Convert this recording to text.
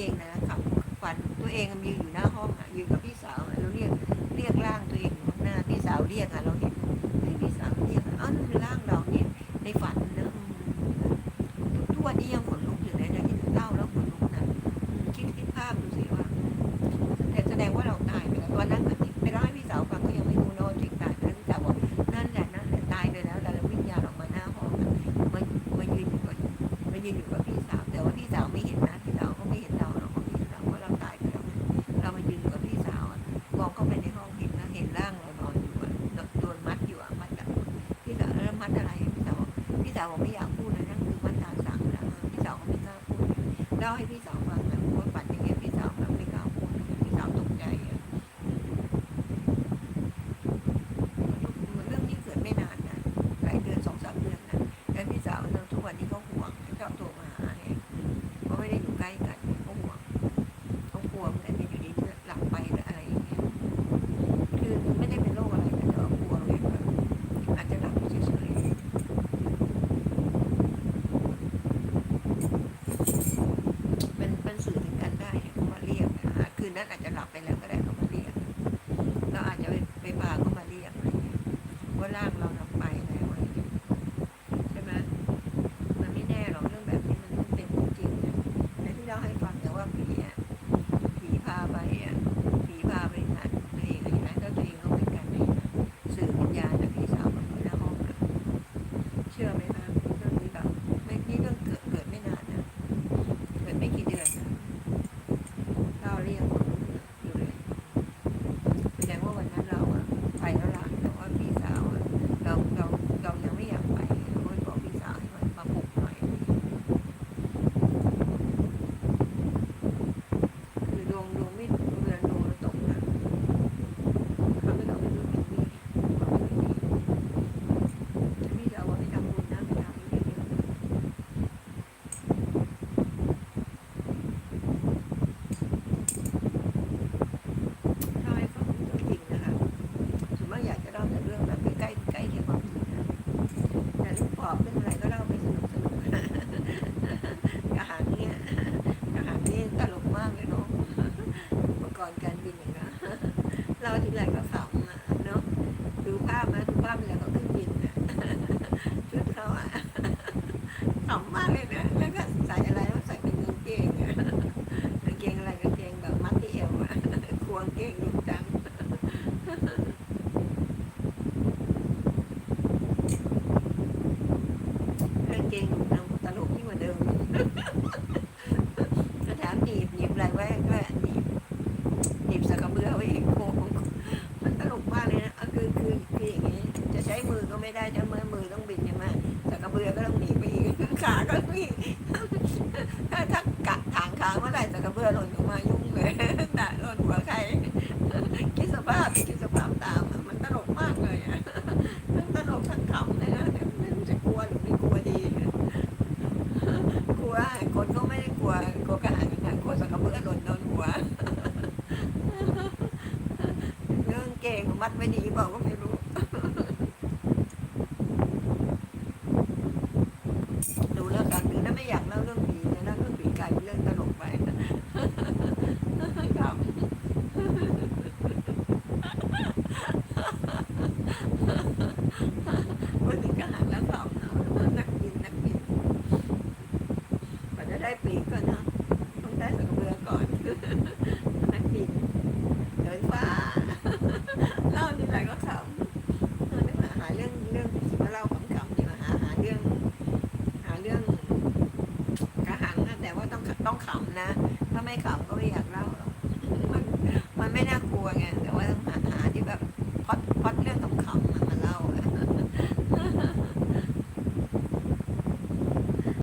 เองนะขับฝันตัวเองมีอยู่หน้าห้องอะยืนกับพี่สาวแล้วเรียกเรียกร่างตัวเองหน้าพี่สาวเรียกอะ Đo hay? Quédame. ไม่ได้จะมือมือต้องบินยังไงมแต่กระเบือก็ต้องหนีไปอีกขาก็มีถ้าถ้ากะถางขาเมื่อไหร่แต่กระเบือหล่นลงมายุ่งเลยแต่หล่นหัวใครกิดสภาพกิดสภาพตามมันตลกมากเลยทั้งตลกทั้งขำเลยนะไม่รู้จะกลัวหรือไม่กลัวดีกลัวคนก็ไม่ได้กลัวกลัวกระหันนะกลัวสักกระเบือหล่นโดนหัวเรื่องเก่งมัดไม่ดีบอกก็ไ tranquilo. นะ ถ้าไม่ขำก็ไม่อยากเล่าหรอกมันมันไม่น่ากลัวไงแต่ว่า